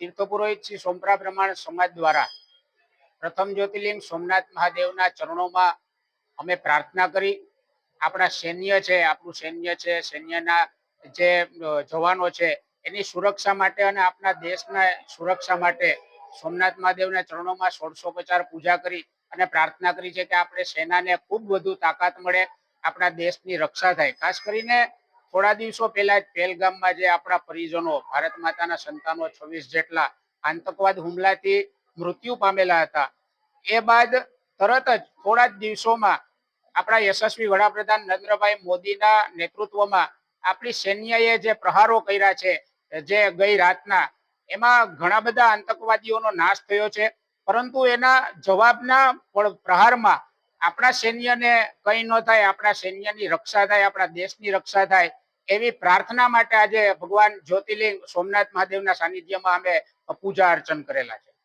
તીર્થ પુરોહિત શ્રી સોમપરા બ્રહ્માણ સમાજ દ્વારા પ્રથમ જ્યોતિર્લિંગ સોમનાથ મહાદેવના ચરણોમાં અમે પ્રાર્થના કરી. આપણા સૈન્ય છે, આપણું સૈન્ય છે, સૈન્યના જે જવાનો છે, એની સુરક્ષા માટે અને આપણા દેશના સુરક્ષા માટે સોમનાથ મહાદેવના ચરણોમાં સોળસો પચાર પૂજા કરી અને પ્રાર્થના કરી છે કે આપણે સેનાને ખૂબ વધુ તાકાત મળે, આપણા દેશની રક્ષા થાય. ખાસ કરીને થોડા દિવસો પહેલા પહેલગામમાં જે આપણા પરિજનો, ભારત માતાના સંતાનો છવ્વીસ જેટલા આતંકવાદ હુમલાથી મૃત્યુ પામેલા હતા. એ બાદ તરત જ થોડા દિવસોમાં આપણા યશસ્વી વડાપ્રધાન નરેન્દ્રભાઈ મોદીના નેતૃત્વમાં આપણી સૈન્યએ જે પ્રહારો કર્યા છે, જે ગઈ રાતના, એમાં ઘણા બધા આતંકવાદીઓનો નાશ થયો છે. પરંતુ એના જવાબના પ્રહારમાં આપણા સૈન્યને કઈ ન થાય, આપણા સૈન્યની રક્ષા થાય, આપણા દેશની રક્ષા થાય, એવી પ્રાર્થના માટે આજે ભગવાન જ્યોતિર્લિંગ સોમનાથ મહાદેવના સાનિધ્યમાં અમે પૂજા અર્ચન કરેલા છે.